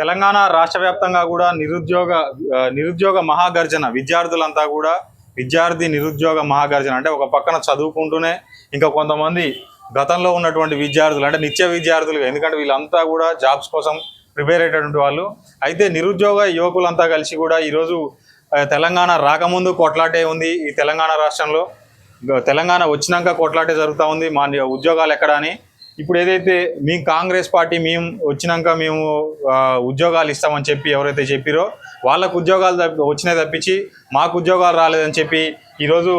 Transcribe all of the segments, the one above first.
తెలంగాణ రాష్ట్ర వ్యాప్తంగా కూడా నిరుద్యోగ నిరుద్యోగ మహాగర్జన విద్యార్థులంతా కూడా విద్యార్థి నిరుద్యోగ మహాగర్జన అంటే ఒక పక్కన చదువుకుంటూనే ఇంకా కొంతమంది గతంలో ఉన్నటువంటి విద్యార్థులు అంటే నిత్య విద్యార్థులు ఎందుకంటే వీళ్ళంతా కూడా జాబ్స్ కోసం ప్రిపేర్ అయ్యేటటువంటి వాళ్ళు. అయితే నిరుద్యోగ యువకులంతా కలిసి కూడా ఈరోజు తెలంగాణ రాకముందు కొట్లాటే ఉంది ఈ తెలంగాణ రాష్ట్రంలో. తెలంగాణ వచ్చినాక కొట్లాటే జరుగుతూ ఉంది. మా ఉద్యోగాలు ఎక్కడ అని ఇప్పుడు ఏదైతే మేము కాంగ్రెస్ పార్టీ మేము వచ్చినాక మేము ఉద్యోగాలు ఇస్తామని చెప్పి ఎవరైతే చెప్పిరో వాళ్ళకు ఉద్యోగాలు తప్పి వచ్చినాయి తప్పించి మాకు ఉద్యోగాలు రాలేదని చెప్పి ఈరోజు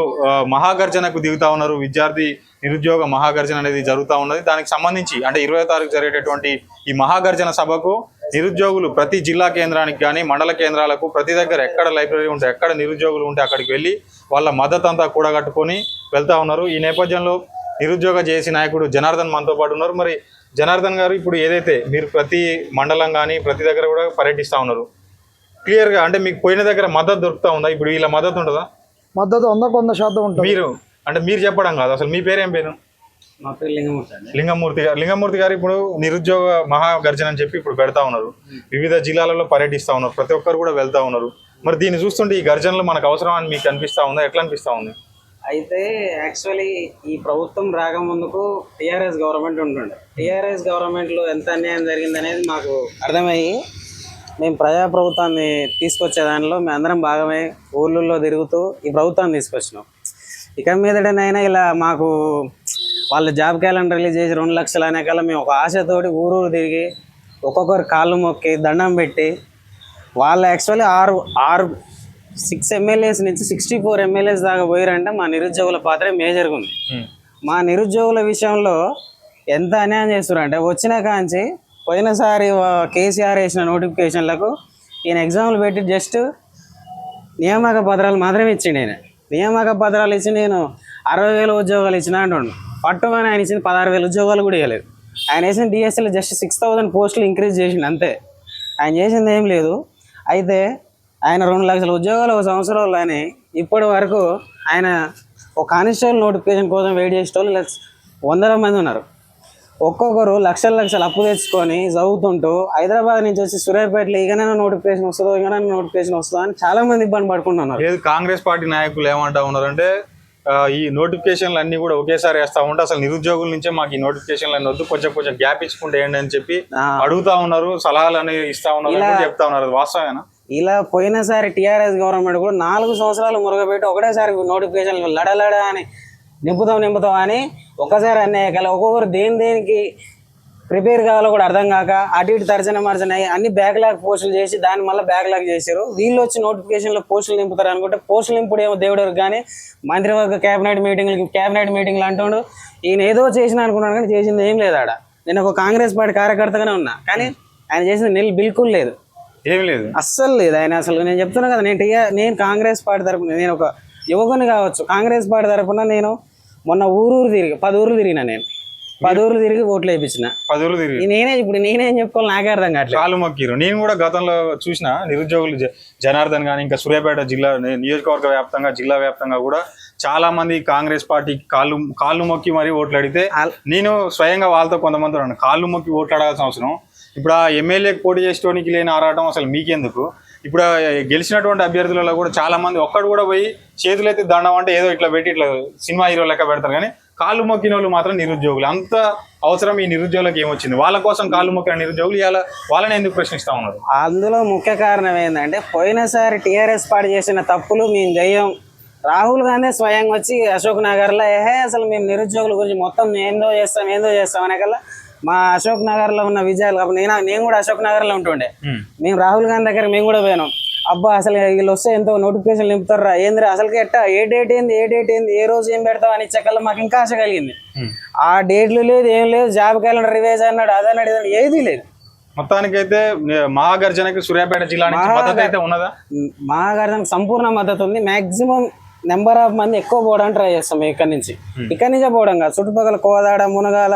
మహాగర్జనకు దిగుతా ఉన్నారు. విద్యార్థి నిరుద్యోగ మహాగర్జన అనేది జరుగుతూ ఉన్నది. దానికి సంబంధించి అంటే ఇరవై తారీఖు జరిగేటటువంటి ఈ మహాగర్జన సభకు నిరుద్యోగులు ప్రతి జిల్లా కేంద్రానికి కానీ మండల కేంద్రాలకు ప్రతి దగ్గర ఎక్కడ లైబ్రరీ ఉంటే ఎక్కడ నిరుద్యోగులు ఉంటే అక్కడికి వెళ్ళి వాళ్ళ మద్దతు అంతా కూడగట్టుకొని వెళ్తా ఉన్నారు. ఈ నేపథ్యంలో నిరుద్యోగ జేసీ నాయకుడు జనార్దన్ మనతో పాటు ఉన్నారు. మరి జనార్దన్ గారు ఇప్పుడు ఏదైతే మీరు ప్రతి మండలం కానీ ప్రతి దగ్గర కూడా పర్యటిస్తూ ఉన్నారు. క్లియర్గా అంటే మీకు పోయిన దగ్గర మద్దతు దొరుకుతా ఉందా? ఇప్పుడు వీళ్ళ మద్దతు ఉంటుందా? మద్దతు వంద శాతం ఉంటుంది. మీరు అంటే మీరు చెప్పడం కాదు. అసలు మీ పేరేం పేరు? మా పేరు లింగమూర్తి అండి. లింగమూర్తి గారు. లింగమూర్తి గారు ఇప్పుడు నిరుద్యోగ మహాగర్జన అని చెప్పి ఇప్పుడు పెడతా ఉన్నారు. వివిధ జిల్లాలలో పర్యటిస్తా ఉన్నారు. ప్రతి ఒక్కరు కూడా వెళ్తా ఉన్నారు. మరి దీన్ని చూస్తుంటే ఈ గర్జనలు మనకు అవసరం అని మీకు అనిపిస్తా ఉందా? ఎట్లా అనిపిస్తా ఉంది? అయితే యాక్చువల్లీ ఈ ప్రభుత్వం రాకముందుకు టీఆర్ఎస్ గవర్నమెంట్ ఉంటుండే. టీఆర్ఎస్ గవర్నమెంట్లో ఎంత అన్యాయం జరిగిందనేది మాకు అర్థమయ్యి మేము ప్రజాప్రభుత్వాన్ని తీసుకొచ్చే దానిలో మేము అందరం భాగమై ఊళ్ళల్లో తిరుగుతూ ఈ ప్రభుత్వాన్ని తీసుకొచ్చినాం. ఇక మీదటనైనా ఇలా మాకు వాళ్ళ జాబ్ క్యాలెండర్ రిలీజ్ చేసి రెండు లక్షలు అనే కల్లా మేము ఒక ఆశతోటి ఊరూరు తిరిగి ఒక్కొక్కరు కాళ్ళు మొక్కి దండం పెట్టి వాళ్ళు యాక్చువల్లీ ఆరు ఆరు సిక్స్ ఎమ్మెల్యేస్ నుంచి సిక్స్టీ ఫోర్ ఎమ్మెల్యేస్ దాకా పోయారంటే మా నిరుద్యోగుల పాత్ర మేజర్గా ఉంది ఉమ్. మా నిరుద్యోగుల విషయంలో ఎంత అన్యాయం చేస్తున్నారంటే వచ్చిన కాంచి పోయినసారి కేసీఆర్ వేసిన నోటిఫికేషన్లకు ఈయన ఎగ్జామ్లు పెట్టి జస్ట్ నియామక పత్రాలు మాత్రమే ఇచ్చిండు ఆయన. నియామక పత్రాలు ఇచ్చి నేను అరవై వేల ఉద్యోగాలు ఇచ్చిన అంటుండు. పట్టుమని ఆయన ఇచ్చింది పదహారు వేల ఉద్యోగాలు కూడా ఇవ్వలేదు ఆయన వేసిన డిఎస్ఎల్ జస్ట్ సిక్స్ థౌసండ్ పోస్టులు ఇంక్రీజ్ చేసిండు అంతే. ఆయన చేసింది ఏం లేదు. అయితే ఆయన రెండు లక్షల ఉద్యోగాలు ఒక సంవత్సరంలో అని ఇప్పటి వరకు ఆయన ఒక కానిస్టేబుల్ నోటిఫికేషన్ కోసం వెయిట్ చేసేటోళ్ళు లక్ష- వందల మంది ఉన్నారు. ఒక్కొక్కరు లక్షల లక్షలు అప్పు తెచ్చుకొని చదువుతుంటూ హైదరాబాద్ నుంచి వచ్చి సూర్యాపేటలో ఇకనైనా నోటిఫికేషన్ వస్తుందో ఇకనైనా నోటిఫికేషన్ వస్తుందో అని చాలా మంది ఇబ్బంది పడుకుంటున్నారు ఏది కాంగ్రెస్ పార్టీ నాయకులు ఏమంటా ఉన్నారంటే ఈ నోటిఫికేషన్లు అన్ని కూడా ఒకేసారి వేస్తా ఉంటే అసలు నిరుద్యోగుల నుంచే మాకు ఈ నోటిఫికేషన్లు అన్ని వద్దు కొంచెం కొంచెం గ్యాప్ ఇచ్చుకుంటే ఏంటి అని చెప్పి. అడుగుతా ఉన్నారు సలహాలు అనేవి ఇస్తా ఉన్నారు చెప్తా ఉన్నారు. వాస్తవేనా ఇలా పోయినసారి టీఆర్ఎస్ గవర్నమెంట్ కూడా నాలుగు సంవత్సరాలు మురగబెట్టి ఒకటేసారి నోటిఫికేషన్ లడలడ అని నింపుతాం నింపుతాం అని ఒకసారి అన్నయ్య కల ఒక్కొక్కరు దేని దేనికి ప్రిపేర్ కావాలో కూడా అర్థం కాక అటు ఇటు తర్జన మర్జన అయ్యి అన్ని బ్యాక్లాగ్ పోస్టులు చేసి దాని మళ్ళీ బ్యాక్లాగ్ చేశారు. వీళ్ళు వచ్చి నోటిఫికేషన్లో పోస్టులు నింపుతారు అనుకుంటే పోస్టులు నింపుడు ఏమో దేవుడు కానీ మంత్రివర్గ కేబినెట్ మీటింగ్లకి కేబినెట్ మీటింగ్లు అంటుండు. ఈయన ఏదో చేసిన అనుకున్నాను కానీ చేసింది ఏం లేదు ఆడ. నేను ఒక కాంగ్రెస్ పార్టీ కార్యకర్తగానే ఉన్నా. కానీ ఆయన చేసింది నిల్ బిల్కుల్ లేదు. ఏం లేదు. అస్సలు లేదు. ఆయన అసలు నేను చెప్తున్నా కదా నేను నేను కాంగ్రెస్ పార్టీ తరపున నేను ఒక యువకుని కావచ్చు కాంగ్రెస్ పార్టీ తరపున నేను మొన్న ఊరూరు తిరిగి పది ఊర్లు తిరిగిన నేను. పది ఊర్లు తిరిగి ఓట్లు వేయించిన. పదులు తిరిగి. నేనే ఇప్పుడు నేనేం చెప్పుకోవాలి నాకే అర్థం కావట్లేదు. కాలు మొక్కిరు. నేను కూడా గతంలో చూసిన నిరుద్యోగులు జనార్దన్ కానీ ఇంకా సూర్యాపేట జిల్లా నియోజకవర్గ వ్యాప్తంగా జిల్లా వ్యాప్తంగా కూడా చాలా మంది కాంగ్రెస్ పార్టీ కాళ్ళు కాళ్ళు మొక్కి మరి ఓట్లు అడిగితే నేను స్వయంగా వాళ్ళతో కొంతమంది ఉన్నాను. కాళ్ళు మొక్కి ఓట్లు అడగాల్సిన అవసరం. ఇప్పుడు ఆ ఎమ్మెల్యేకి పోటీ చేసేటోనికి లేని ఆరాటం అసలు మీకెందుకు? ఇప్పుడు గెలిచినటువంటి అభ్యర్థులలో కూడా చాలా మంది ఒక్కడు కూడా పోయి చేతులెత్తి దండం అంటే ఏదో ఇట్లా పెట్టి ఇట్లా సినిమా హీరో లెక్క పెడతారు. కానీ కాళ్ళు మొక్కిన వాళ్ళు మాత్రం నిరుద్యోగులు. అంత అవసరం ఈ నిరుద్యోగులకు ఏమొచ్చింది? వాళ్ళ కోసం కాళ్ళు మొక్కిన నిరుద్యోగులు ఇలా వాళ్ళని ఎందుకు ప్రశ్నిస్తా ఉన్నారు? అందులో ముఖ్య కారణం ఏంటంటే పోయినసారి టీఆర్ఎస్ పార్టీ చేసిన తప్పులు మేము జయం. రాహుల్ గాంధీ స్వయంగా వచ్చి అశోక్ నగర్లో ఏహే అసలు మేము నిరుద్యోగుల గురించి మొత్తం ఏందో చేస్తాం ఏందో చేస్తాం అనే కల్లా మా అశోక్ నగర్లో ఉన్న విజయాలు కాబట్టి నేను నేను కూడా అశోక్ నగర్లో ఉంటుండే. మేము రాహుల్ గాంధీ దగ్గర మేము కూడా పోయినాం. అబ్బా అసలు వీళ్ళు వస్తే ఎంతో నోటిఫికేషన్ నింపుతారా ఏంద్రా అసలుకి ఎట్టా? ఏ డేట్ ఏంది? ఏ డేట్ ఏంది? ఏ రోజు ఏం పెడతావు అని ఇచ్చేకల్లా మాకు ఇంకా ఆశ కలిగింది. ఆ డేట్లు లేదు ఏం లేదు. జాబ్ క్యాలెండర్ రివైజ్ అన్నాడు అదన్నాడు ఇదన్నాడు ఏదీ లేదు. మొత్తానికైతే మహాగర్జనకి సూర్యాపేట జిల్లా నుంచి మద్దతు అయితే ఉన్నదా? మహాగారికి సంపూర్ణ మద్దతు ఉంది. మాక్సిమం నెంబర్ ఆఫ్ మంది ఎక్కువ పోవడానికి ట్రై చేస్తాం ఇక్కడ నుంచి. ఇక్కడ నుంచే పోవడం కాదు. చుట్టుపక్కల కోదాడ మునగాల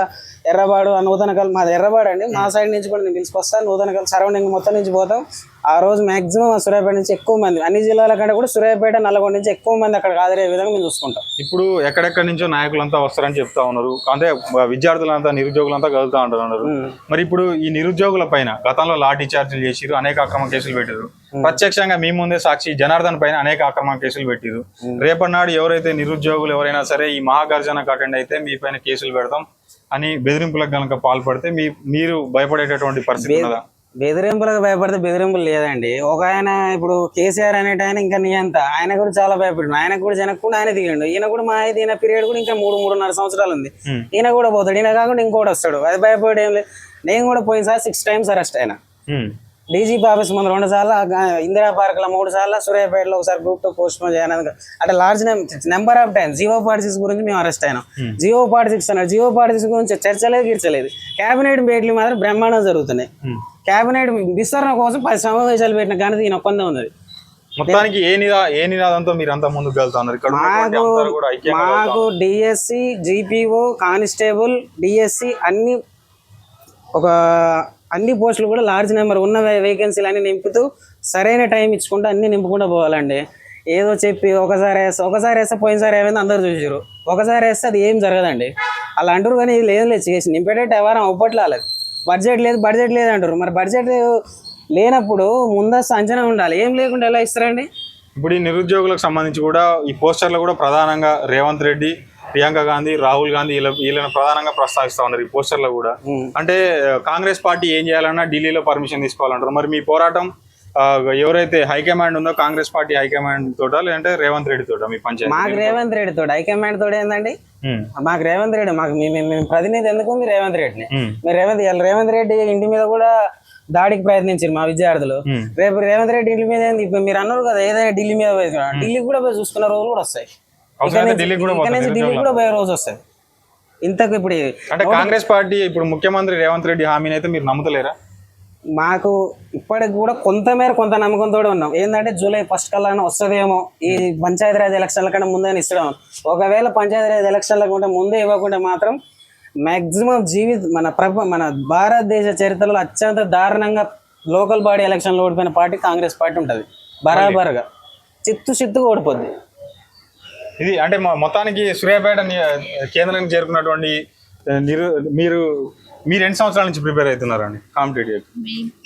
ఎర్రబాడు ఆ నూతనకల్ మాది ఎర్రబాడు అండి. మా సైడ్ నుంచి కూడా నేను పిలుచుకొస్తాను నూతనకల్ సరౌండింగ్ మొత్తం నుంచి పోతాం. ఆ రోజు మాక్సిమం సూర్యాపేట నుంచి ఎక్కువ మంది అన్ని జిల్లాల కంటే కూడా సూర్యాపేట నల్గొండ నుంచి ఎక్కువ మంది అక్కడ హాజరయ్యే విధంగా మేము చూసుకుంటాం. ఇప్పుడు ఎక్కడెక్కడి నుంచో నాయకులంతా వస్తారని చెప్తా ఉన్నారు. అంటే విద్యార్థులంతా నిరుద్యోగులంతా కలుగుతా ఉంటున్నారు మరి ఇప్పుడు ఈ నిరుద్యోగుల పైన గతంలో లాఠీ చార్జీలు చేసిరు అనేక అక్రమ కేసులు పెట్టారు ప్రత్యక్షంగా మీ ముందే సాక్షి జనార్దన్ పైన అనేక అక్రమ కేసులు పెట్టిరు రేపటి నాడు ఎవరైతే నిరుద్యోగులు ఎవరైనా సరే ఈ మహాగర్జనకు అటెండ్ అయితే మీ పైన కేసులు పెడతాం అని బెదిరింపులకు గనక పాల్పడితే మీ మీరు భయపడేటటువంటి పరిస్థితి ఉన్నదా? బెదిరింపులకు భయపడితే బెదిరింపులు లేదండి. ఒక ఆయన ఇప్పుడు కేసీఆర్ అనేట ఆయన ఇంకా నియంత ఆయన కూడా చాలా భయపడిండు. ఆయన కూడా జనకుండా ఆయన దిగిండు. ఈయన కూడా మా అయితే ఈయన పీరియడ్ కూడా ఇంకా మూడు మూడున్నర సంవత్సరాలు ఉంది. ఈయన కూడా పోతాడు. ఈయన కాకుండా ఇంకోటి వస్తాడు. అది భయపడి ఏం లేదు. నేను కూడా పోయినసారి సిక్స్ టైమ్స్ అరెస్ట్ అయినా. ఉమ్. డీజీపీ ఆఫీస్ ముందు రెండు సార్లు ఇందిరా పార్క్లో మూడు సార్లు సూర్యాపేటలో ఒకసారి గ్రూప్ టూ పోస్ట్ చేయడానికి అంటే లార్జ్ నెంబర్ ఆఫ్ టైం జియో పార్టీ సిక్స్ గురించి మేము అరెస్ట్ అయినాం. జియో పార్టీ సిక్స్ అన్నారు. జియో పార్టీ సిక్స్ గురించి చర్చలేదు గీర్చలేదు. కేబినెట్ భేటీలు మాత్రం బ్రహ్మాండం జరుగుతున్నాయి. కేబినెట్ విస్తరణ కోసం పది సమావేశాలు పెట్టిన ఘనత ఈయన ఒక్కందే ఉన్నది. మొత్తానికి ఏ నిదా ఏ నినాదంతో మీరు అంతా ముందుకు వెళ్తా ఉన్నారు ఇక్కడ మాకు డిఎస్సి జీపీఓ కానిస్టేబుల్ డిఎస్సి అన్ని ఒక అన్ని పోస్టులు కూడా లార్జ్ నెంబర్ ఉన్న వేకెన్సీలు అన్ని నింపుతూ సరైన టైం ఇచ్చుకుంటూ అన్ని నింపుకుంటూ పోవాలండి. ఏదో చెప్పి ఒకసారి వేస్తే ఒకసారి వేస్తే పోయినసారి ఏమైంది అందరు చూసారు ఒకసారి వేస్తే అది ఏం జరగదండి. అలా అంటారు కానీ లేదు లేదు చేసి నింపేటట్టు ఎవరం అవ్వట్లే వాళ్ళకి బడ్జెట్ లేదు బడ్జెట్ లేదు అంటారు మరి బడ్జెట్ లేనప్పుడు ముందస్తు అంచనా ఉండాలి. ఏం లేకుండా ఎలా ఇస్తారండి? ఇప్పుడు ఈ నిరుద్యోగులకు సంబంధించి కూడా ఈ పోస్టర్లు కూడా ప్రధానంగా రేవంత్ రెడ్డి ప్రియాంక గాంధీ రాహుల్ గాంధీ వీళ్ళ వీళ్ళని ప్రధానంగా ప్రస్తావిస్తా ఉన్నారు ఈ పోస్టర్లో కూడా. అంటే కాంగ్రెస్ పార్టీ ఏం చేయాలన్నా ఢిల్లీలో పర్మిషన్ తీసుకోవాలంటారు. మరి మీ పోరాటం ఎవరైతే హైకమాండ్ ఉందో కాంగ్రెస్ పార్టీ హైకమాండ్ తోట? లేదంటే రేవంత్ రెడ్డి తోట మీ పంచాయతీ? మాకు రేవంత్ రెడ్డి తోడు. హైకమాండ్ తోడు ఏందండి? మాకు రేవంత్ రెడ్డి మాకు మీ- మీ- మీ ప్రతినిధి ఎందుకు ఉంది? రేవంత్ రెడ్డిని. మీరు రేవంత్ రేవంత్ రెడ్డి ఇంటి మీద కూడా దాడికి ప్రయత్నించారు మా విద్యార్థులు. రేపు రేవంత్ రెడ్డి ఇంటి మీద ఏంది? ఇప్పుడు మీరు అన్నారు కదా ఏదైనా ఢిల్లీ మీద పోయి ఢిల్లీ కూడా పోయి చూసుకున్న రోజులు కూడా వస్తాయి. ఢిల్లీ కూడా పోయే రోజు వస్తుంది ఇంతకు ఇప్పుడు అంటే కాంగ్రెస్ పార్టీ ఇప్పుడు ముఖ్యమంత్రి రేవంత్ రెడ్డి హామీని అయితే మీరు నమ్ముతలేరా? మాకు ఇప్పటికి కూడా కొంతమేర కొంత నమ్మకంతో ఉన్నాం. ఏంటంటే జూలై ఫస్ట్ కల్లా వస్తుందేమో ఈ పంచాయతీరాజ్ ఎలక్షన్ల కన్నా ముందే ఇస్తాం ఒకవేళ పంచాయతీరాజ్ ఎలక్షన్ల కంటే ముందే ఇవ్వకుంటే మాత్రం మ్యాక్సిమం జీవిత మన ప్రప మన భారతదేశ చరిత్రలో అత్యంత దారుణంగా లోకల్ బాడీ ఎలక్షన్లో ఓడిపోయిన పార్టీ కాంగ్రెస్ పార్టీ ఉంటుంది. బరాబర్గా. చిత్తు చిత్తుగా ఓడిపోద్ది. ఇది అంటే మొత్తానికి సూర్యాపేట కేంద్రానికి చేరుకున్నటువంటి నిరు మీరు మీరు ఎన్ని సంవత్సరాల నుంచి ప్రిపేర్ అవుతున్నారండి కాంపిటేటివ్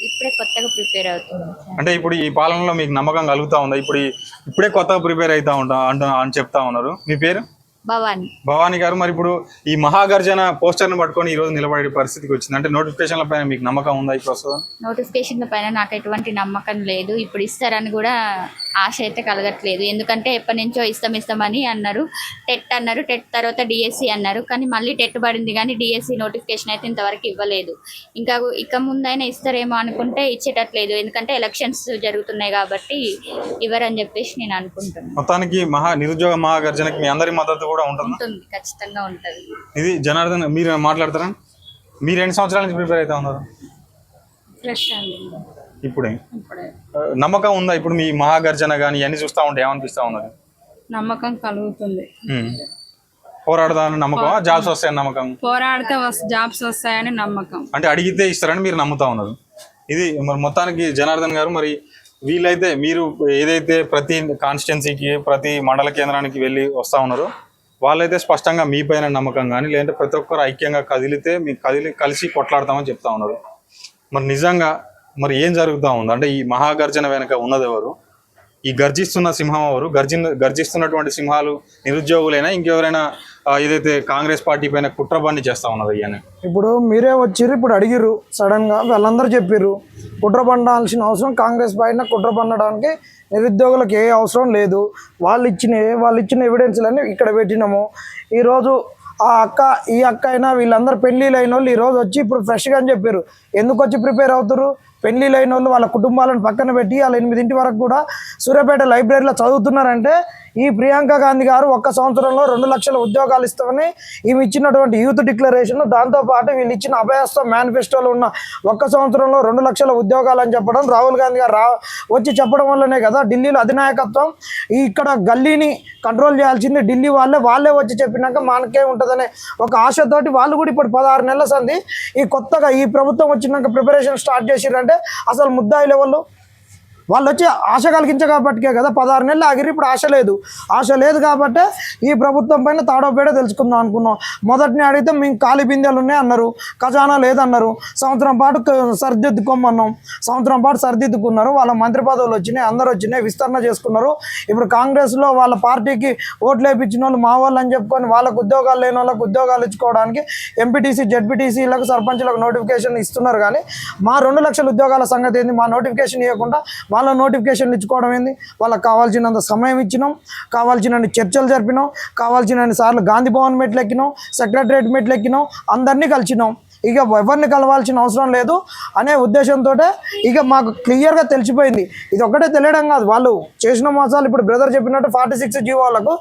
ఇప్పుడే కొత్తగా ప్రిపేర్ అవుతున్నాం అంటే ఇప్పుడు ఈ పాలనలో మీకు నమ్మకం కలుగుతా ఉందా? ఇప్పుడు ఇప్పుడే కొత్తగా ప్రిపేర్ అవుతా ఉంటా అంట అని చెప్తా ఉన్నారు. మీ పేరు? భవాని. భవానీ గారు మరి ఇప్పుడు ఈ మహాగర్జన పోస్టర్ను పట్టుకొని ఈ రోజు నిలబడే పరిస్థితికి వచ్చింది. అంటే నోటిఫికేషన్ల పైన మీకు నమ్మకం ఉందా ఇప్పుడు నోటిఫికేషన్ల పైన నాకు ఎటువంటి నమ్మకం లేదు. ఇప్పుడు ఇస్తారని కూడా ఆశ అయితే కలగట్లేదు. ఎందుకంటే ఎప్పటి నుంచో ఇస్తాం ఇస్తామని అన్నారు. టెట్ అన్నారు. టెట్ తర్వాత డిఎస్సి అన్నారు. కానీ మళ్ళీ టెట్ పడింది కానీ డిఎస్సి నోటిఫికేషన్ అయితే ఇంతవరకు ఇవ్వలేదు. ఇంకా ఇక ముందైనా ఇస్తారేమో అనుకుంటే ఇచ్చేటట్లేదు. ఎందుకంటే ఎలక్షన్స్ జరుగుతున్నాయి కాబట్టి ఇవ్వరని చెప్పేసి నేను అనుకుంటున్నాను మొత్తానికి మహా నిరుద్యోగ మహాగర్జనకి మీ అందరి మద్దతు కూడా ఉంటుందా? ఉంటుంది. ఖచ్చితంగా ఉంటుంది. ఇది జనార్దన్ మీరు మాట్లాడతారా? మీరు ఎన్ని సంవత్సరాల నుంచి ప్రిపేర్ అవుతా ఉన్నారు? ఫ్రెష్ అండి. ఇప్పుడే? నమ్మకం ఉందా? ఇప్పుడు మీ మహాగర్జన కానీ ఇవన్నీ చూస్తా ఉంటే ఏమనిపిస్తా ఉన్నది? నమ్మకం కలుగుతుంది. పోరాడదాని నమ్మకం జాబ్స్ వస్తాయని నమ్మకం? పోరాడితే జాబ్స్ వస్తాయని నమ్మకం. అంటే అడిగితే ఇస్తారని మీరు నమ్ముతా ఉన్నారు. ఇది మరి మొత్తానికి జనార్దన్ గారు మరి వీళ్ళైతే మీరు ఏదైతే ప్రతి కాన్స్టిట్యున్సీకి ప్రతి మండల కేంద్రానికి వెళ్ళి వస్తా ఉన్నారో వాళ్ళైతే స్పష్టంగా మీ పైన నమ్మకం కానీ లేదంటే ప్రతి ఒక్కరు ఐక్యంగా కదిలితే మీకు కదిలి కలిసి కొట్లాడతామని చెప్తా ఉన్నారు. మరి నిజంగా మరి ఏం జరుగుతూ ఉంది? అంటే ఈ మహాగర్జన వెనక ఉన్నది ఎవరు? ఈ గర్జిస్తున్న సింహం ఎవరు? గర్జి గర్జిస్తున్నటువంటి సింహాలు నిరుద్యోగులైనా ఇంకెవరైనా ఏదైతే కాంగ్రెస్ పార్టీ పైన కుట్ర బండి చేస్తా ఉన్నది అయ్యాని ఇప్పుడు మీరే వచ్చిర్రు ఇప్పుడు అడిగిర్రు సడన్గా వాళ్ళందరూ చెప్పిర్రు కుట్ర పండాల్సిన అవసరం కాంగ్రెస్ పైన కుట్ర పండడానికి నిరుద్యోగులకు ఏ అవసరం లేదు. వాళ్ళు ఇచ్చిన వాళ్ళు ఇచ్చిన ఎవిడెన్స్లన్నీ ఇక్కడ పెట్టినాము. ఈరోజు ఆ అక్క ఈ అక్క అయినా వీళ్ళందరూ పెళ్ళిళ్ళు అయిన వాళ్ళు ఈరోజు వచ్చి ఇప్పుడు ఫ్రెష్గా అని చెప్పారు. ఎందుకు వచ్చి ప్రిపేర్ అవుతారు పెళ్ళిళ్ళు అయిన వాళ్ళు వాళ్ళ కుటుంబాలను పక్కన పెట్టి వాళ్ళ ఎనిమిదింటి వరకు కూడా సూర్యాపేట లైబ్రరీలో చదువుతున్నారంటే ఈ ప్రియాంక గాంధీ గారు ఒక్క సంవత్సరంలో రెండు లక్షల ఉద్యోగాలు ఇస్తామని ఈమె ఇచ్చినటువంటి యూత్ డిక్లరేషన్ దాంతోపాటు వీళ్ళు ఇచ్చిన అభయస్త మేనిఫెస్టోలో ఉన్న ఒక్క సంవత్సరంలో రెండు లక్షల ఉద్యోగాలు అని చెప్పడం రాహుల్ గాంధీ గారు రా వచ్చి చెప్పడం వల్లనే కదా ఢిల్లీలో అధినాయకత్వం. ఇక్కడ గల్లీని కంట్రోల్ చేయాల్సింది ఢిల్లీ వాళ్ళే వాళ్ళే వచ్చి చెప్పినాక మనకే ఉంటుందనే ఒక ఆశతోటి వాళ్ళు కూడా ఇప్పుడు పదహారు నెలల సంది ఈ కొత్తగా ఈ ప్రభుత్వం వచ్చినాక ప్రిపరేషన్ స్టార్ట్ చేసిరంటే అసలు ముద్దాయి లెవెల్లో వాళ్ళు వచ్చి ఆశ కలిగించబట్టికే కదా పదహారు నెలలు ఆగిరి ఇప్పుడు ఆశ లేదు. ఆశ లేదు కాబట్టి ఈ ప్రభుత్వం పైన తాడోపేడ తెలుసుకుందాం అనుకున్నాం. మొదటిని అడిగితే మేము ఖాళీ బిందెలు ఉన్నాయి అన్నారు ఖజానా లేదన్నారు. సంవత్సరం పాటు సరిదిద్దుకోమన్నాం. సంవత్సరం పాటు సరిదిద్దుకున్నారు. వాళ్ళ మంత్రి పదవులు వచ్చినాయి అందరు వచ్చినాయి విస్తరణ చేసుకున్నారు. ఇప్పుడు కాంగ్రెస్లో వాళ్ళ పార్టీకి ఓట్లు వేయించిన వాళ్ళు మా వాళ్ళు అని చెప్పుకొని వాళ్ళకు ఉద్యోగాలు లేని వాళ్ళకు ఉద్యోగాలు ఇచ్చుకోవడానికి ఎంపీటీసీ జడ్పీటీసీలకు సర్పంచ్లకు నోటిఫికేషన్ ఇస్తున్నారు. కానీ మా రెండు లక్షల ఉద్యోగాల సంగతి ఏంది? మా నోటిఫికేషన్ ఇవ్వకుండా వాళ్ళ నోటిఫికేషన్లు ఇచ్చుకోవడం ఏంది? వాళ్ళకి కావాల్సినంత సమయం ఇచ్చినాం కావాల్సినన్ని చర్చలు జరిపినాం కావాల్సినన్ని సార్లు గాంధీ భవన్ మెట్లు ఎక్కినాం సెక్రటరేట్ మెట్లు ఎక్కినాం అందరినీ కలిసినాం. ఇక ఎవరిని కలవాల్సిన అవసరం లేదు అనే ఉద్దేశంతో ఇక మాకు క్లియర్గా తెలిసిపోయింది. ఇది ఒక్కటే తెలియడం కాదు వాళ్ళు చేసిన మోసాలు ఇప్పుడు బ్రదర్ చెప్పినట్టు ఫార్టీ సిక్స్ జీ వాళ్ళకు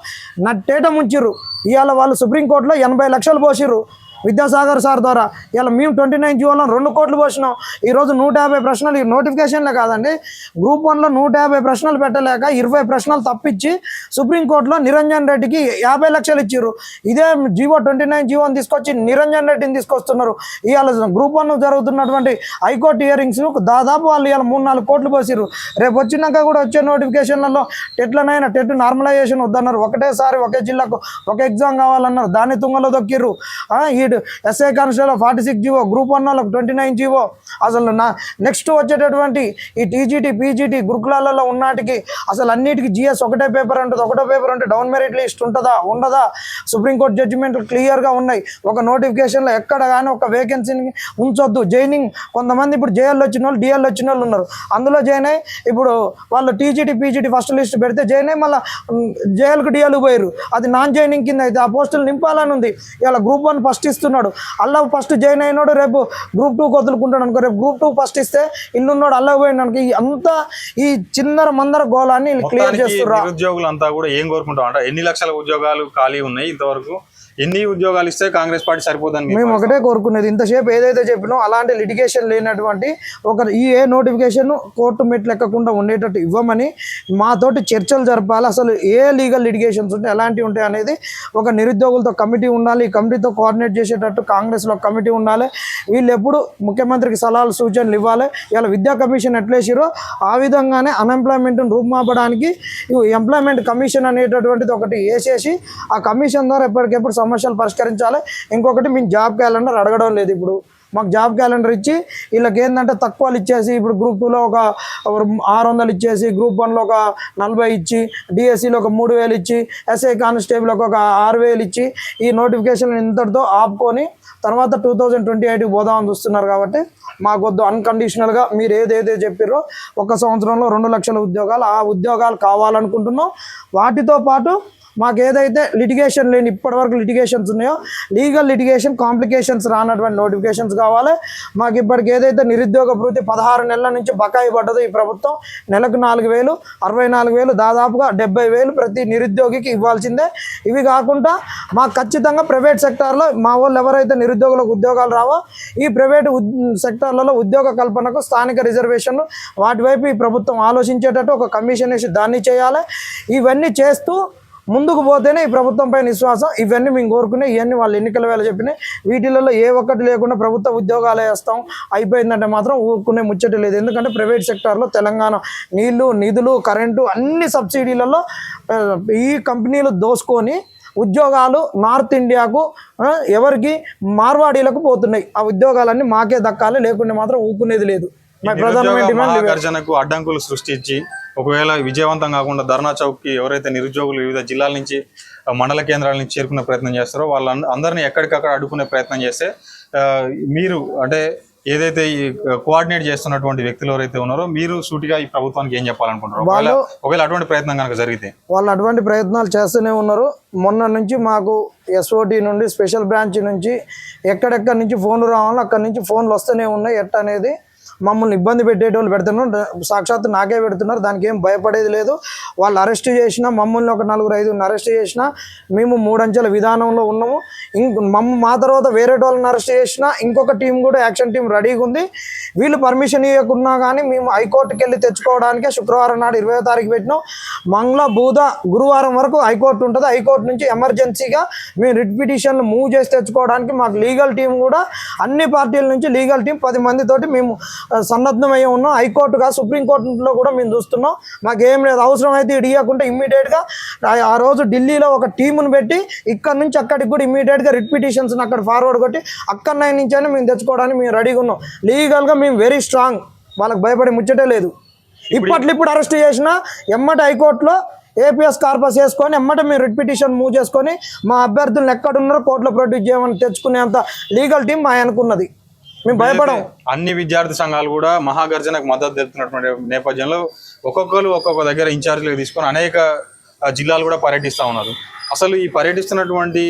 నట్టేట ముంచిర్రు. ఇవాళ వాళ్ళు సుప్రీంకోర్టులో ఎనభై లక్షలు పోసిర్రు. విద్యాసాగర్ సార్ ద్వారా. ఇలా మేము ట్వంటీ నైన్ జీవోలో రెండు కోట్లు పోసినాం. ఈరోజు నూట యాభై ప్రశ్నలు ఈ నోటిఫికేషన్లే కాదండి. గ్రూప్ వన్లో నూట యాభై ప్రశ్నలు పెట్టలేక ఇరవై ప్రశ్నలు తప్పించి సుప్రీంకోర్టులో నిరంజన్ రెడ్డికి యాభై లక్షలు ఇచ్చిర్రు. ఇదే జీవో ట్వంటీ నైన్ జీవోని తీసుకొచ్చి నిరంజన్ రెడ్డిని తీసుకొస్తున్నారు. ఇవాళ గ్రూప్ వన్ జరుగుతున్నటువంటి హైకోర్టు హియరింగ్స్ దాదాపు వాళ్ళు ఇవాళ మూడు నాలుగు కోట్లు పోసిరు రేపు వచ్చినాక కూడా వచ్చే నోటిఫికేషన్లలో టెట్లనైనా టెట్ నార్మలైజేషన్ వద్దన్నారు. ఒకటేసారి ఒకే జిల్లాకు ఒక ఎగ్జామ్ కావాలన్నారు. దాన్ని తుంగలో దొక్కిర్రు. ఈ ఈ SI constable forty six GO group one వాళ్ళకి ట్వంటీ నైన్ జీవో అసలు నా నెక్స్ట్ వచ్చేటటువంటి ఈ టీజీటీ పీజీటీ గురుకులాలలో ఉన్నాటికి అసలు అన్నిటికీ జిఎస్ ఒకటే పేపర్ ఉంటుంది ఒకటే పేపర్ అంటే డౌన్ మెరిట్ లిస్ట్ ఉంటుందా? ఉండదా? సుప్రీంకోర్టు జడ్జిమెంట్లు క్లియర్గా ఉన్నాయి. ఒక నోటిఫికేషన్లో ఎక్కడ కానీ ఒక వేకెన్సీని ఉంచొద్దు. జైనింగ్ కొంతమంది ఇప్పుడు జేఎల్ వచ్చిన వాళ్ళు డిఎల్ వచ్చిన వాళ్ళు ఉన్నారు. అందులో జాయిన్ అయ్యి ఇప్పుడు వాళ్ళు టీజీటీ పీజీటీ ఫస్ట్ లిస్ట్ పెడితే జాయిన్ అయ్యి మళ్ళీ జేఎల్కి డిఎల్ పోయారు అది నాన్ జాయినింగ్ కింద అయితే ఆ పోస్టులు నింపాలని ఉంది. ఇలా గ్రూప్ వన్ ఫస్ట్ ఇస్తున్నాడు అల్లా ఫస్ట్ జాయిన్ అయినాడు రేపు గ్రూప్ టూ వదులుకుంటాడు అనుకో రేపు గ్రూప్ టూ ఫస్ట్ ఇస్తే ఇల్లున్నాడు అల్లా పోయిండు అనుకో అంతా ఈ చిన్నర మందర గోళాన్ని క్లియర్ మొత్తానికి చేస్తుర్రా. నిరుద్యోగులంతా కూడా ఏం కోరుకుంటాం అంటే ఎన్ని లక్షల ఉద్యోగాలు ఖాళీ ఉన్నాయి ఇంతవరకు? ఎన్ని ఉద్యోగాలు ఇస్తే కాంగ్రెస్ పార్టీ సరిపోదని మేము ఒకటే కోరుకునేది. ఇంతసేపు ఏదైతే చెప్పినో అలాంటి లిటిగేషన్ లేనటువంటి ఒక ఈ ఏ నోటిఫికేషన్ కోర్టు మెట్లు ఎక్కకుండా ఉండేటట్టు ఇవ్వమని మాతోటి చర్చలు జరపాలి. అసలు ఏ లీగల్ లిటిగేషన్స్ ఉంటే ఎలాంటివి ఉంటాయి అనేది ఒక నిరుద్యోగులతో కమిటీ ఉండాలి. ఈ కమిటీతో కోఆర్డినేట్ చేసేటట్టు కాంగ్రెస్లో కమిటీ ఉండాలి. వీళ్ళు ఎప్పుడు ముఖ్యమంత్రికి సలహాలు సూచనలు ఇవ్వాలి. ఇలా విద్యా కమిషన్ ఎట్లేసిరో ఆ విధంగానే అన్ఎంప్లాయ్మెంట్ని రూపుమాపడానికి ఎంప్లాయ్మెంట్ కమిషన్ అనేటటువంటిది ఒకటి వేసేసి ఆ కమిషన్ ద్వారా ఎప్పటికెప్పుడు సమస్యలు పరిష్కరించాలి. ఇంకొకటి మేము జాబ్ క్యాలెండర్ అడగడం లేదు ఇప్పుడు. మాకు జాబ్ క్యాలెండర్ ఇచ్చి వీళ్ళకి ఏంటంటే తక్కువలు ఇచ్చేసి ఇప్పుడు గ్రూప్ టూలో ఒక ఆరు వందలు ఇచ్చేసి గ్రూప్ వన్లో ఒక నలభై ఇచ్చి డిఎస్సిలో ఒక మూడు వేలు ఇచ్చి ఎస్ఐ కానిస్టేబుల్కి ఒక ఆరు వేలు ఇచ్చి ఈ నోటిఫికేషన్ ఇంతటితో ఆపుకొని తర్వాత టూ థౌజండ్ ట్వంటీ ఎయిట్కి పోదామని చూస్తున్నారు కాబట్టి మాకొద్దు అన్కండిషనల్గా మీరు ఏదైతే చెప్పారో ఒక సంవత్సరంలో రెండు లక్షల ఉద్యోగాలు ఆ ఉద్యోగాలు కావాలనుకుంటున్నాం. వాటితో పాటు మాకు ఏదైతే లిటిగేషన్ లేని ఇప్పటివరకు లిటిగేషన్స్ ఉన్నాయో లీగల్ లిటిగేషన్ కాంప్లికేషన్స్ రానటువంటి నోటిఫికేషన్స్ కావాలి. మాకు ఇప్పటికి ఏదైతే నిరుద్యోగ భృతి పదహారు నెలల నుంచి బకాయి పడ్డదో ఈ ప్రభుత్వం నెలకు నాలుగు వేలు అరవై నాలుగు వేలు దాదాపుగా డెబ్బై వేలు ప్రతి నిరుద్యోగికి ఇవ్వాల్సిందే. ఇవి కాకుండా మాకు ఖచ్చితంగా ప్రైవేట్ సెక్టార్లో మా వాళ్ళు ఎవరైతే నిరుద్యోగులకు ఉద్యోగాలు రావో ఈ ప్రైవేట్ ఉద్ సెక్టార్లలో ఉద్యోగ కల్పనకు స్థానిక రిజర్వేషన్లు వాటి వైపు ఈ ప్రభుత్వం ఆలోచించేటట్టు ఒక కమిషన్ వేసి దాన్ని చేయాలి. ఇవన్నీ చేస్తూ ముందుకు పోతేనే ఈ ప్రభుత్వంపై విశ్వాసం. ఇవన్నీ మేము కోరుకునే ఇవన్నీ వాళ్ళు ఎన్నికల వేళ చెప్పినాయి వీటిలలో ఏ ఒక్కటి లేకుండా ప్రభుత్వ ఉద్యోగాలు వేస్తాం. అయిపోయిందంటే మాత్రం ఊరుకునే ముచ్చట లేదు. ఎందుకంటే ప్రైవేట్ సెక్టార్లో తెలంగాణ నీళ్ళు నిధులు కరెంటు అన్ని సబ్సిడీలలో ఈ కంపెనీలు దోసుకొని ఉద్యోగాలు నార్త్ ఇండియాకు ఎవరికి? మార్వాడీలకు పోతున్నాయి. ఆ ఉద్యోగాలన్నీ మాకే దక్కాలి లేకుంటే మాత్రం ఊరుకునేది లేదు. మా ప్రధానమైన నిరుద్యోగ డిమాండ్ ఇవే. మహాగర్జనకు అడ్డంకులు సృష్టించి ఒకవేళ విజయవంతం కాకుండా ధర్నా చౌక్కి ఎవరైతే నిరుద్యోగులు వివిధ జిల్లాల నుంచి మండల కేంద్రాల నుంచి చేరుకునే ప్రయత్నం చేస్తారో వాళ్ళ అందరినీ ఎక్కడికక్కడ అడ్డుకునే ప్రయత్నం చేస్తే మీరు అంటే ఏదైతే ఈ కోఆర్డినేట్ చేస్తున్నటువంటి వ్యక్తులు ఎవరైతే ఉన్నారో మీరు సూటిగా ఈ ప్రభుత్వానికి ఏం చెప్పాలనుకుంటారు ఒకవేళ వాళ్ళు- ఒకవేళ అటువంటి ప్రయత్నం కనుక జరిగితే. వాళ్ళు అటువంటి ప్రయత్నాలు చేస్తూనే ఉన్నారు. మొన్న నుంచి మాకు ఎస్ఓటి నుండి స్పెషల్ బ్రాంచ్ నుంచి ఎక్కడెక్కడి నుంచి ఫోన్లు రావాలో అక్కడి నుంచి ఫోన్లు వస్తూనే ఉన్నాయి. ఎట్ట అనేది మమ్మల్ని ఇబ్బంది పెట్టేటోళ్ళు పెడుతున్నారు. సాక్షాత్తు నాకే పెడుతున్నారు. దానికి ఏం భయపడేది లేదు. వాళ్ళు అరెస్ట్ చేసినా మమ్మల్ని ఒక నలుగురు ఐదుగురిని అరెస్ట్ చేసినా మేము మూడంచెల విధానంలో ఉన్నాము. ఇంక మమ్మ మా తర్వాత వేరే వాళ్ళని అరెస్ట్ చేసినా ఇంకొక టీం కూడా యాక్షన్ టీం రెడీగా ఉంది. వీళ్ళు పర్మిషన్ ఇవ్వకున్నా కానీ మేము హైకోర్టుకి వెళ్ళి తెచ్చుకోవడానికే శుక్రవారం నాడు ఇరవై తారీఖు పెట్టినాం. మంగళ బూధ గురువారం వరకు హైకోర్టు ఉంటుంది. హైకోర్టు నుంచి ఎమర్జెన్సీగా మేము రిట్ పిటిషన్లు మూవ్ చేసి తెచ్చుకోవడానికి మాకు లీగల్ టీం కూడా అన్ని పార్టీల నుంచి లీగల్ టీం పది మందితోటి మేము ఆ, సన్నద్ధమయ్యి ఉన్నాం. హైకోర్టుగా సుప్రీంకోర్టులో కూడా మేము చూస్తున్నాం. మాకు ఏం లేదు. అవసరం అయితే ఇడియకుండా ఇమ్మీడియట్గా ఆ రోజు ఢిల్లీలో ఒక టీమును పెట్టి ఇక్కడ నుంచి అక్కడికి కూడా ఇమ్మీడియట్గా రిట్ పిటిషన్స్ అక్కడ ఫార్వర్డ్ కొట్టి అక్కడ నుంచి అయినా మేము తెచ్చుకోవడానికి మేము రెడీగా ఉన్నాం. లీగల్గా మేము వెరీ స్ట్రాంగ్. వాళ్ళకి భయపడే ముచ్చటే లేదు. ఇప్పట్లో ఇప్పుడు అరెస్ట్ చేసిన ఎమ్మటి హైకోర్టులో ఏపీఎస్ కార్పస్ వేసుకొని ఎమ్మట మీరు రిట్ పిటిషన్ మూవ్ చేసుకొని మా అభ్యర్థులను ఎక్కడున్నారో కోర్టులో ప్రొడ్యూస్ చేయమని తెచ్చుకునేంత లీగల్ టీం మా అనుకున్నది మేము భయపడం అన్ని విద్యార్థి సంఘాలు కూడా మహాగర్జనకు మద్దతు తెలుపుతున్నటువంటి నేపథ్యంలో ఒక్కొక్కరు ఒక్కొక్క దగ్గర ఇన్ఛార్జీలు తీసుకొని అనేక జిల్లాలు కూడా పర్యటిస్తూ ఉన్నారు. అసలు ఈ పర్యటిస్తున్నటువంటి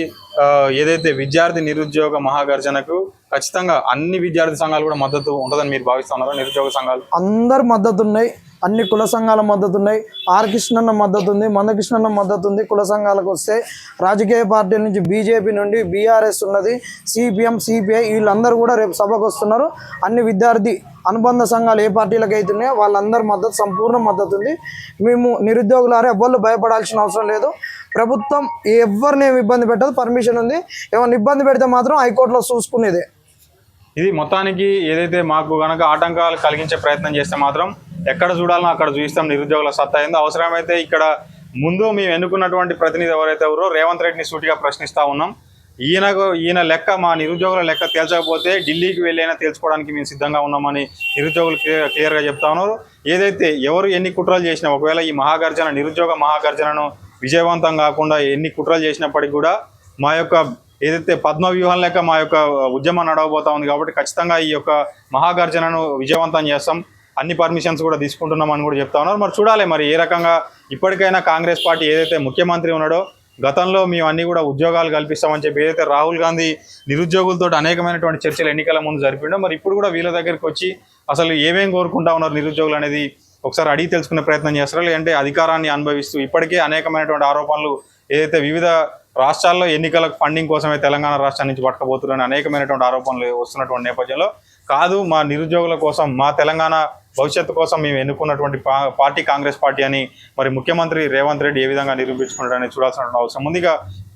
ఏదైతే విద్యార్థి నిరుద్యోగ మహాగర్జనకు ఖచ్చితంగా అన్ని విద్యార్థి సంఘాలు కూడా మద్దతు ఉంటుందని మీరు భావిస్తున్నారా నిరుద్యోగ సంఘాలు? అందరు మద్దతు ఉన్నాయి అన్ని కుల సంఘాల మద్దతు ఉన్నాయి. ఆర్ కృష్ణన్న మద్దతు ఉంది మందకృష్ణన్న మద్దతు ఉంది. కుల సంఘాలకు వస్తే రాజకీయ పార్టీల నుంచి బీజేపీ నుండి బీఆర్ఎస్ ఉన్నది. సిపిఎం సిపిఐ వీళ్ళందరూ కూడా రేపు సభకు వస్తున్నారు. అన్ని విద్యార్థి అనుబంధ సంఘాలు ఏ పార్టీలకు అవుతున్నాయో వాళ్ళందరి మద్దతు సంపూర్ణ మద్దతు ఉంది. మేము నిరుద్యోగులారే ఎవ్వరు భయపడాల్సిన అవసరం లేదు. ప్రభుత్వం ఎవరిని ఇబ్బంది పెట్టదు పర్మిషన్ ఉంది. ఏమైనా ఇబ్బంది పెడితే మాత్రం హైకోర్టులో చూసుకునేదే. ఇది మొత్తానికి ఏదైతే మాకు గనక ఆటంకాలు కలిగించే ప్రయత్నం చేస్తే మాత్రం ఎక్కడ చూడాలనో అక్కడ చూపిస్తాం నిరుద్యోగుల సత్తా ఏందో. అవసరమైతే ఇక్కడ ముందు మేము ఎన్నుకున్నటువంటి ప్రతినిధి ఎవరైతే ఎవరో రేవంత్ రెడ్డిని సూటిగా ప్రశ్నిస్తూ ఉన్నాం. ఈయనకు ఈయన లెక్క మా నిరుద్యోగుల లెక్క తేల్చకపోతే ఢిల్లీకి వెళ్ళైనా తేల్చుకోవడానికి మేము సిద్ధంగా ఉన్నామని నిరుద్యోగులు క్లియర్గా చెప్తా ఉన్నారు. ఏదైతే ఎవరు ఎన్ని కుట్రలు చేసినా ఒకవేళ ఈ మహాగర్జన నిరుద్యోగ మహాగర్జనను విజయవంతం కాకుండా ఎన్ని కుట్రలు చేసినప్పటికీ కూడా మా యొక్క ఏదైతే పద్మ వ్యూహం లేక మా యొక్క ఉద్యమం నడవబోతా ఉంది కాబట్టి ఖచ్చితంగా ఈ యొక్క మహాగర్జనను విజయవంతం చేస్తాం. అన్ని పర్మిషన్స్ కూడా తీసుకుంటున్నామని కూడా చెప్తా ఉన్నారు. మరి చూడాలి మరి ఏ రకంగా ఇప్పటికైనా కాంగ్రెస్ పార్టీ ఏదైతే ముఖ్యమంత్రి ఉన్నాడో గతంలో మేము అన్ని కూడా ఉద్యోగాలు కల్పిస్తామని చెప్పి ఏదైతే రాహుల్ గాంధీ నిరుద్యోగులతో అనేకమైనటువంటి చర్చలు ఎన్నికల ముందు జరిపిండో మరి ఇప్పుడు కూడా వీళ్ళ దగ్గరికి వచ్చి అసలు ఏమేం కోరుకుంటా ఉన్నారు నిరుద్యోగులు అనేది ఒకసారి అడిగి తెలుసుకునే ప్రయత్నం చేస్తారా? లేదంటే అధికారాన్ని అనుభవిస్తూ ఇప్పటికే అనేకమైనటువంటి ఆరోపణలు ఏదైతే వివిధ రాష్ట్రాల్లో ఎన్నికల ఫండింగ్ కోసమే తెలంగాణ రాష్ట్రం నుంచి పట్టకపోతున్నారని అనేకమైనటువంటి ఆరోపణలు వస్తున్నటువంటి నేపథ్యంలో కాదు మా నిరుద్యోగుల కోసం మా తెలంగాణ భవిష్యత్తు కోసం మేము ఎన్నుకున్నటువంటి పా- పార్టీ కాంగ్రెస్ పార్టీ అని మరి ముఖ్యమంత్రి రేవంత్ రెడ్డి ఏ విధంగా నిరూపించుకుంటారని చూడాల్సిన అవసరం ఉంది.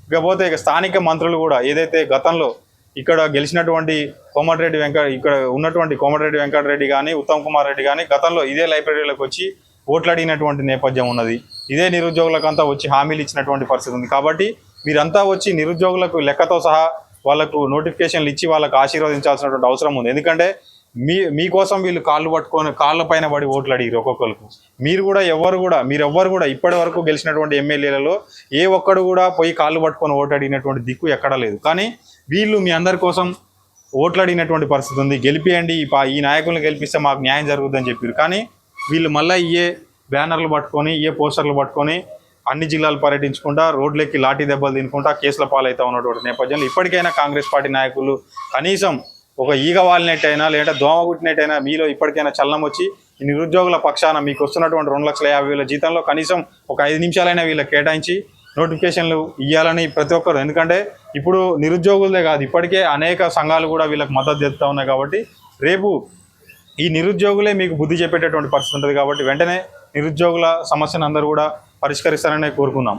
ఇకపోతే ఇక స్థానిక మంత్రులు కూడా ఏదైతే గతంలో ఇక్కడ గెలిచినటువంటి కోమటిరెడ్డి వెంకట ఇక్కడ ఉన్నటువంటి కోమటిరెడ్డి వెంకటరెడ్డి కానీ ఉత్తమ్ కుమార్ రెడ్డి కానీ గతంలో ఇదే లైబ్రరీలోకి వచ్చి ఓట్లు అడిగినటువంటి నేపథ్యం ఉన్నది. ఇదే నిరుద్యోగులకంతా వచ్చి హామీలు ఇచ్చినటువంటి పరిస్థితి ఉంది. కాబట్టి మీరంతా వచ్చి నిరుద్యోగులకు లెక్కతో సహా వాళ్ళకు నోటిఫికేషన్లు ఇచ్చి వాళ్ళకు ఆశీర్వదించాల్సినటువంటి అవసరం ఉంది. ఎందుకంటే మీ మీకోసం వీళ్ళు కాళ్ళు పట్టుకొని కాళ్ళ పైన పడి ఓట్లు అడిగారు ఒక్కొక్కరికి మీరు కూడా ఎవరు కూడా మీరు ఎవ్వరు కూడా ఇప్పటి వరకు గెలిచినటువంటి ఎమ్మెల్యేలలో ఏ ఒక్కడు కూడా పోయి కాళ్ళు పట్టుకొని ఓటు అడిగినటువంటి దిక్కు ఎక్కడా లేదు. కానీ వీళ్ళు మీ అందరి కోసం ఓట్లు అడిగినటువంటి పరిస్థితి ఉంది. గెలిపియండి ఈ నాయకులను గెలిపిస్తే మాకు న్యాయం జరుగుతుందని చెప్పారు. కానీ వీళ్ళు మళ్ళీ ఇయే బ్యానర్లు పట్టుకొని ఏ పోస్టర్లు పట్టుకొని అన్ని జిల్లాలు పర్యటించుకుంటా రోడ్లెక్కి లాఠీ దెబ్బలు తినుకుంటా కేసుల పాలైతా ఉన్నటువంటి నేపథ్యంలో ఇప్పటికైనా కాంగ్రెస్ పార్టీ నాయకులు కనీసం ఒక ఈగ వాలినట్టయినా లేదంటే దోమ కుట్టినట్టయినా మీలో ఇప్పటికైనా చలనం వచ్చి ఈ నిరుద్యోగుల పక్షాన మీకు వస్తున్నటువంటి రెండు లక్షల యాభై వేల జీతంలో కనీసం ఒక ఐదు నిమిషాలైనా వీళ్ళకి కేటాయించి నోటిఫికేషన్లు ఇవ్వాలని ప్రతి ఒక్కరు. ఎందుకంటే ఇప్పుడు నిరుద్యోగులదే కాదు ఇప్పటికే అనేక సంఘాలు కూడా వీళ్ళకి మద్దతు చెప్తా ఉన్నాయి కాబట్టి రేపు ఈ నిరుద్యోగులే మీకు బుద్ధి చెప్పేటటువంటి పరిస్థితి ఉంటుంది కాబట్టి వెంటనే నిరుద్యోగుల సమస్యను అందరూ కూడా పరిష్కరిస్తారని కోరుకున్నాం